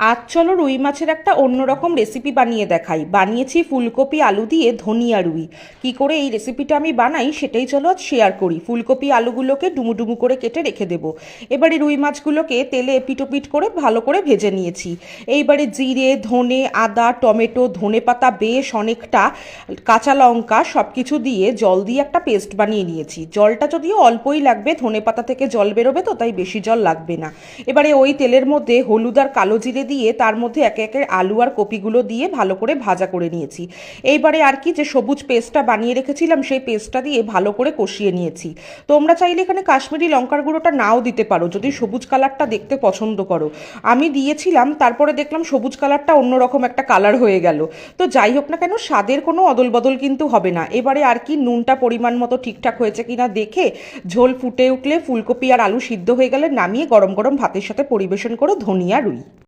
আজ চলো রুই মাছের একটা অন্যরকম রেসিপি বানিয়ে দেখাই। বানিয়েছি ফুলকপি আলু দিয়ে ধনিয়া রুই। কি করে এই রেসিপিটা আমি বানাই সেটাই চলো আজ শেয়ার করি। ফুলকপি আলুগুলোকে ডুমু ডুমু করে কেটে রেখে দেবো। এবারে রুই মাছগুলোকে তেলে পিটোপিট করে ভালো করে ভেজে নিয়েছি। এইবারে জিরে, ধনে, আদা, টমেটো, ধনে পাতা, বেশ অনেকটা কাঁচা লঙ্কা সব কিছু দিয়ে জল দিয়ে একটা পেস্ট বানিয়ে নিয়েছি। জলটা যদিও অল্পই লাগবে, ধনে পাতা থেকে জল বেরোবে তো তাই বেশি জল লাগবে না। এবারে ওই তেলের মধ্যে হলুদ আর কালো জিরে দিয়ে তার মধ্যে একে একে আলু আর কপিগুলো দিয়ে ভালো করে ভাজা করে নিয়েছি। এইবারে আর কি যে সবুজ পেস্টটা বানিয়ে রেখেছিলাম, সেই পেস্টটা দিয়ে ভালো করে কষিয়ে নিয়েছি। তোমরা চাইলে এখানে কাশ্মীরি লঙ্কার গুঁড়োটা নাও দিতে পারো, যদি সবুজ কালারটা দেখতে পছন্দ করো। আমি দিয়েছিলাম, তারপরে দেখলাম সবুজ কালারটা অন্যরকম একটা কালার হয়ে গেল। তো যাই হোক না কেন, স্বাদের কোনো অদল বদল কিন্তু হবে না। এবারে আর কি নুনটা পরিমাণ মতো ঠিকঠাক হয়েছে কিনা দেখে ঝোল ফুটে উঠলে ফুলকপি আর আলু সিদ্ধ হয়ে গেলে নামিয়ে গরম গরম ভাতের সাথে পরিবেশন করো ধনিয়া রুই।